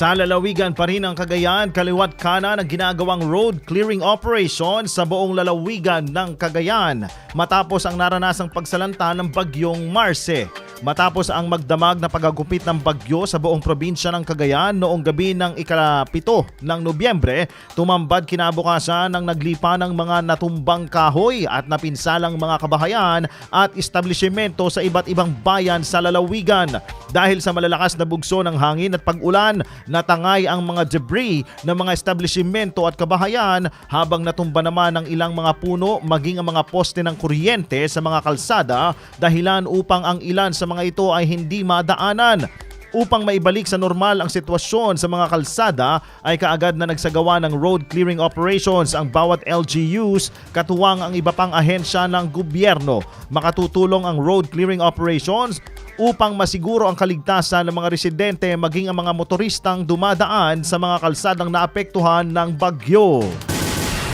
Sa lalawigan pa rin ng Cagayan, kaliwat kanan ang ginagawang road clearing operation sa buong lalawigan ng Cagayan matapos ang naranasang pagsalanta ng bagyong Marce. Matapos ang magdamag na pagagupit ng bagyo sa buong probinsya ng Cagayan noong gabi ng ikalapito ng Nobyembre, tumambad kinabukasan ng naglipa ng mga natumbang kahoy at napinsalang mga kabahayan at establishmento sa iba't ibang bayan sa lalawigan. Dahil sa malalakas na bugso ng hangin at pag-ulan, natangay ang mga debris ng mga establishmento at kabahayan habang natumba naman ang ilang mga puno maging ang mga poste ng kuryente sa mga kalsada dahilan upang ang ilan sa mga ito ay hindi madaanan. Upang maibalik sa normal ang sitwasyon sa mga kalsada ay kaagad na nagsagawa ng road clearing operations ang bawat LGUs katuwang ang iba pang ahensya ng gobyerno. Makatutulong ang road clearing operations upang masiguro ang kaligtasan ng mga residente maging ang mga motoristang dumadaan sa mga kalsadang naapektuhan ng bagyo.